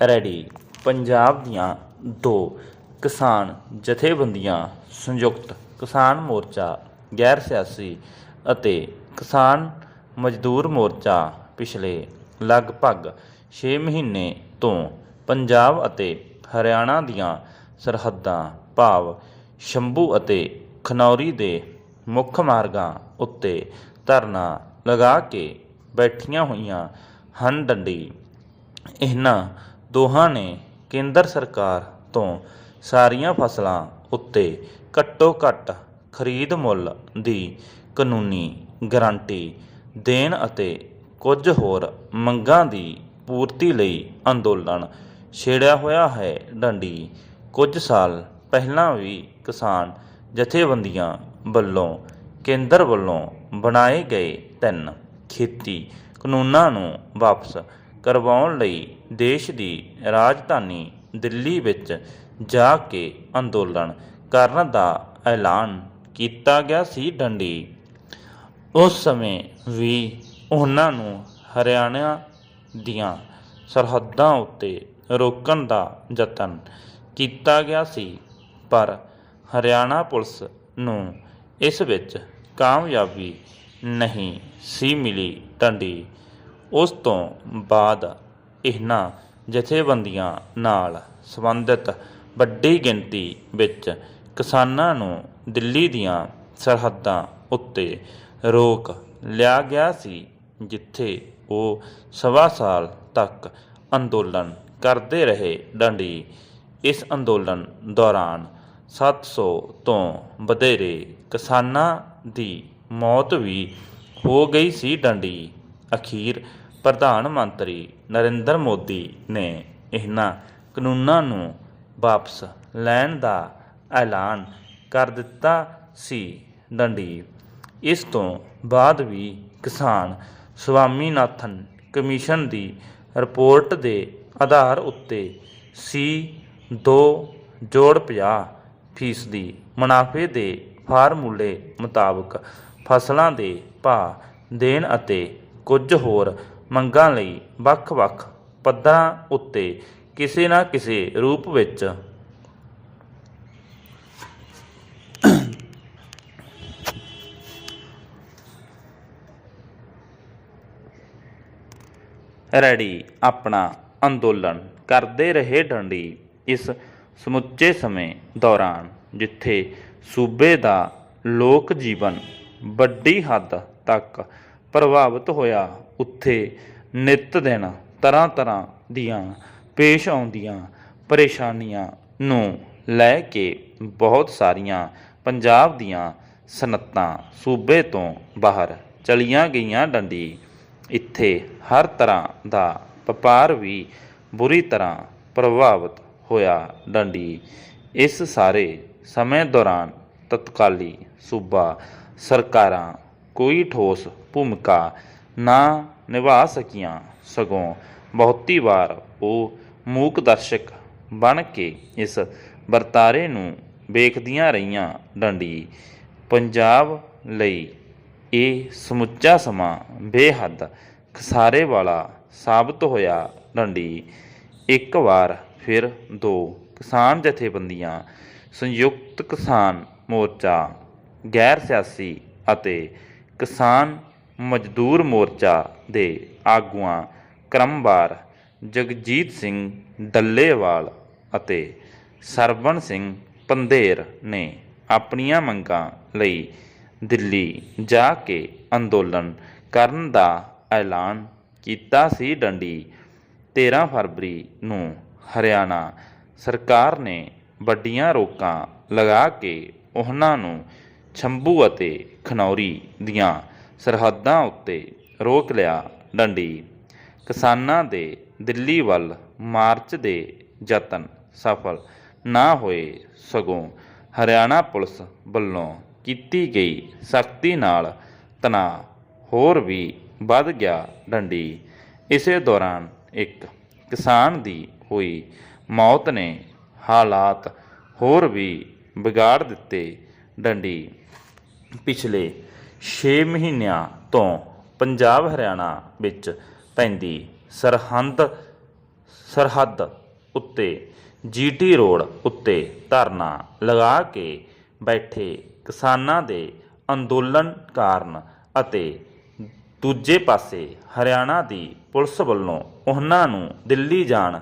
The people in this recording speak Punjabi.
ਰੈਡੀ। ਪੰਜਾਬ ਦੀਆਂ ਦੋ ਕਿਸਾਨ ਜਥੇਬੰਦੀਆਂ ਸੰਯੁਕਤ ਕਿਸਾਨ ਮੋਰਚਾ, ਗੈਰ ਸਿਆਸੀ ਅਤੇ ਕਿਸਾਨ ਮਜ਼ਦੂਰ ਮੋਰਚਾ ਪਿਛਲੇ ਲਗਭਗ 6 ਮਹੀਨੇ ਤੋਂ ਪੰਜਾਬ ਅਤੇ ਹਰਿਆਣਾ ਦੀਆਂ ਸਰਹੱਦਾਂ ਭਾਵ ਸ਼ੰਭੂ ਅਤੇ ਖਨੌਰੀ ਦੇ ਮੁੱਖ ਮਾਰਗਾਂ ਉੱਤੇ ਧਰਨਾ ਲਗਾ ਕੇ ਬੈਠੀਆਂ ਹੋਈਆਂ ਹਨ ਡੰਡੀ। ਇਹਨਾਂ ਦੋਹਾਂ ਨੇ ਕੇਂਦਰ ਸਰਕਾਰ ਤੋਂ ਸਾਰੀਆਂ ਫਸਲਾਂ ਉੱਤੇ ਘੱਟੋ ਘੱਟ ਖਰੀਦ ਮੁੱਲ ਦੀ ਕਾਨੂੰਨੀ ਗਾਰੰਟੀ ਦੇਣ ਅਤੇ ਕੁਝ ਹੋਰ ਮੰਗਾਂ ਦੀ ਪੂਰਤੀ ਲਈ ਅੰਦੋਲਨ ਛੇੜਿਆ ਹੋਇਆ ਹੈ। ਡੰਡੀ ਕੁਝ ਸਾਲ ਪਹਿਲਾਂ ਵੀ ਕਿਸਾਨ ਜਥੇਬੰਦੀਆਂ ਵੱਲੋਂ ਕੇਂਦਰ ਵੱਲੋਂ ਬਣਾਏ ਗਏ ਤਿੰਨ ਖੇਤੀ ਕਾਨੂੰਨਾਂ ਨੂੰ ਵਾਪਸ ਕਰਵਾਉਣ ਲਈ ਦੇਸ਼ ਦੀ ਰਾਜਧਾਨੀ ਦਿੱਲੀ ਵਿੱਚ ਜਾ ਕੇ ਅੰਦੋਲਨ ਕਰਨ ਦਾ ਐਲਾਨ ਕੀਤਾ ਗਿਆ ਸੀ ਡੰਡੀ। ਉਸ ਸਮੇਂ ਵੀ ਉਹਨਾਂ ਨੂੰ ਹਰਿਆਣਾ ਦੀਆਂ ਸਰਹੱਦਾਂ ਉੱਤੇ ਰੋਕਣ ਦਾ ਯਤਨ ਕੀਤਾ ਗਿਆ ਸੀ, ਪਰ ਹਰਿਆਣਾ ਪੁਲਿਸ ਨੂੰ ਇਸ ਵਿੱਚ ਕਾਮਯਾਬੀ ਨਹੀਂ ਸੀ ਮਿਲੀ ਡੰਡੀ। ਉਸ ਤੋਂ ਬਾਅਦ ਇਹਨਾਂ ਜਥੇਬੰਦੀਆਂ ਨਾਲ ਸੰਬੰਧਿਤ ਵੱਡੀ ਗਿਣਤੀ ਵਿੱਚ ਕਿਸਾਨਾਂ ਨੂੰ ਦਿੱਲੀ ਦੀਆਂ ਸਰਹੱਦਾਂ ਉੱਤੇ ਰੋਕ ਲਿਆ ਗਿਆ ਸੀ, ਜਿੱਥੇ ਉਹ ਸਵਾ ਸਾਲ ਤੱਕ ਅੰਦੋਲਨ ਕਰਦੇ ਰਹੇ। ਡੰਡੀ ਇਸ ਅੰਦੋਲਨ ਦੌਰਾਨ 700 ਤੋਂ ਵਧੇਰੇ ਕਿਸਾਨਾਂ ਦੀ ਮੌਤ ਵੀ ਹੋ ਗਈ ਸੀ। ਡੰਡੀ ਅਖੀਰ ਪ੍ਰਧਾਨ ਮੰਤਰੀ ਨਰਿੰਦਰ ਮੋਦੀ ਨੇ ਇਹਨਾਂ ਕਾਨੂੰਨਾਂ ਨੂੰ ਵਾਪਸ ਲੈਣ ਦਾ ਐਲਾਨ ਕਰ ਦਿੱਤਾ ਸੀ। ਡੰਡੀ ਇਸ ਤੋਂ ਬਾਅਦ ਵੀ ਕਿਸਾਨ ਸਵਾਮੀਨਾਥਨ ਕਮਿਸ਼ਨ ਦੀ ਰਿਪੋਰਟ ਦੇ ਆਧਾਰ ਉੱਤੇ ਸੀ 2 ਜੋੜ 50 ਫੀਸਦੀ ਮੁਨਾਫੇ ਦੇ ਫਾਰਮੂਲੇ ਮੁਤਾਬਕ ਫਸਲਾਂ ਦੇ ਭਾਅ ਦੇਣ ਅਤੇ ਕੁਝ ਹੋਰ ਮੰਗਾਂ ਲਈ ਵੱਖ-ਵੱਖ ਪੱਧਰਾਂ ਉੱਤੇ ਕਿਸੇ ਨਾ ਕਿਸੇ ਰੂਪ ਵਿੱਚ। ਰੈਡੀ, ਆਪਣਾ ਅੰਦੋਲਨ ਕਰਦੇ ਰਹੇ ਡੰਡੀ ਇਸ ਸਮੁੱਚੇ ਸਮੇਂ ਦੌਰਾਨ, ਜਿੱਥੇ ਸੂਬੇ ਦਾ ਲੋਕ ਜੀਵਨ ਵੱਡੀ ਹੱਦ ਤੱਕ ਪ੍ਰਭਾਵਿਤ ਹੋਇਆ। ਉੱਥੇ ਨਿਤ ਦਿਨ ਤਰ੍ਹਾਂ ਤਰ੍ਹਾਂ ਦੀਆਂ ਪੇਸ਼ ਆਉਂਦੀਆਂ ਪਰੇਸ਼ਾਨੀਆਂ ਨੂੰ ਲੈ ਕੇ ਬਹੁਤ ਸਾਰੀਆਂ ਪੰਜਾਬ ਦੀਆਂ ਸਨਅਤਾਂ ਸੂਬੇ ਤੋਂ ਬਾਹਰ ਚਲੀਆਂ ਗਈਆਂ ਡੰਡੀ। ਇੱਥੇ ਹਰ ਤਰ੍ਹਾਂ ਦਾ ਵਪਾਰ ਵੀ ਬੁਰੀ ਤਰ੍ਹਾਂ ਪ੍ਰਭਾਵਿਤ ਹੋਇਆ ਡੰਡੀ। ਇਸ ਸਾਰੇ ਸਮੇਂ ਦੌਰਾਨ ਤਤਕਾਲੀ ਸੂਬਾ ਸਰਕਾਰਾਂ ਕੋਈ ਠੋਸ ਭੂਮਿਕਾ ਨਾ ਨਿਭਾ ਸਕੀਆਂ ਸਗੋਂ ਬਹੁਤੀ ਵਾਰ ਉਹ ਮੂਕ ਦਰਸ਼ਕ ਬਣ ਕੇ ਇਸ ਵਰਤਾਰੇ ਨੂੰ ਵੇਖਦੀਆਂ ਰਹੀਆਂ ਡੰਡੀ। ਪੰਜਾਬ ਲਈ ਇਹ ਸਮੁੱਚਾ ਸਮਾਂ ਬੇਹੱਦ ਖਸਾਰੇ ਵਾਲਾ ਸਾਬਤ ਹੋਇਆ ਡੰਡੀ। ਇੱਕ ਵਾਰ ਫਿਰ ਦੋ ਕਿਸਾਨ ਜਥੇਬੰਦੀਆਂ, ਸੰਯੁਕਤ ਕਿਸਾਨ ਮੋਰਚਾ, ਗੈਰ ਸਿਆਸੀ ਅਤੇ ਕਿਸਾਨ ਮਜ਼ਦੂਰ ਮੋਰਚਾ ਦੇ ਆਗੂਆਂ ਕ੍ਰਮਵਾਰ ਜਗਜੀਤ ਸਿੰਘ ਡੱਲੇਵਾਲ ਅਤੇ ਸਰਵਣ ਸਿੰਘ ਪੰਧੇਰ ਨੇ ਆਪਣੀਆਂ ਮੰਗਾਂ ਲਈ ਦਿੱਲੀ ਜਾ ਕੇ ਅੰਦੋਲਨ ਕਰਨ ਦਾ ਐਲਾਨ ਕੀਤਾ ਸੀ। ਡੰਡੀ 13 ਫਰਵਰੀ ਨੂੰ ਹਰਿਆਣਾ ਸਰਕਾਰ ਨੇ ਵੱਡੀਆਂ ਰੋਕਾਂ ਲਗਾ ਕੇ ਉਹਨਾਂ ਨੂੰ ਛੰਭੂ ਅਤੇ ਖਨੌਰੀ ਦੀਆਂ ਸਰਹੱਦਾਂ ਉੱਤੇ ਰੋਕ ਲਿਆ ਡੰਡੀ। ਕਿਸਾਨਾਂ ਦੇ ਦਿੱਲੀ ਵੱਲ ਮਾਰਚ ਦੇ ਯਤਨ ਸਫਲ ਨਾ ਹੋਏ ਸਗੋਂ ਹਰਿਆਣਾ ਪੁਲਿਸ ਵੱਲੋਂ ਕੀਤੀ ਗਈ ਸਖਤੀ ਨਾਲ ਤਣਾਅ ਹੋਰ ਵੀ ਵੱਧ ਗਿਆ ਡੰਡੀ। ਇਸੇ ਦੌਰਾਨ ਇੱਕ ਕਿਸਾਨ ਦੀ ਹੋਈ ਮੌਤ ਨੇ ਹਾਲਾਤ ਹੋਰ ਵੀ ਵਿਗਾੜ ਦਿੱਤੇ ਡੰਡੀ। ਪਿਛਲੇ 6 ਮਹੀਨਿਆਂ ਤੋਂ ਪੰਜਾਬ ਹਰਿਆਣਾ ਵਿੱਚ ਪੈਂਦੀ ਸਰਹੰਦ, ਸਰਹੱਦ ਉੱਤੇ ਜੀਟੀ ਰੋਡ ਉੱਤੇ ਧਰਨਾ ਲਗਾ ਕੇ ਬੈਠੇ ਕਿਸਾਨਾਂ ਦੇ ਅੰਦੋਲਨ ਕਾਰਨ ਅਤੇ ਦੂਜੇ ਪਾਸੇ ਹਰਿਆਣਾ ਦੀ ਪੁਲਿਸ ਵੱਲੋਂ ਉਹਨਾਂ ਨੂੰ ਦਿੱਲੀ ਜਾਣ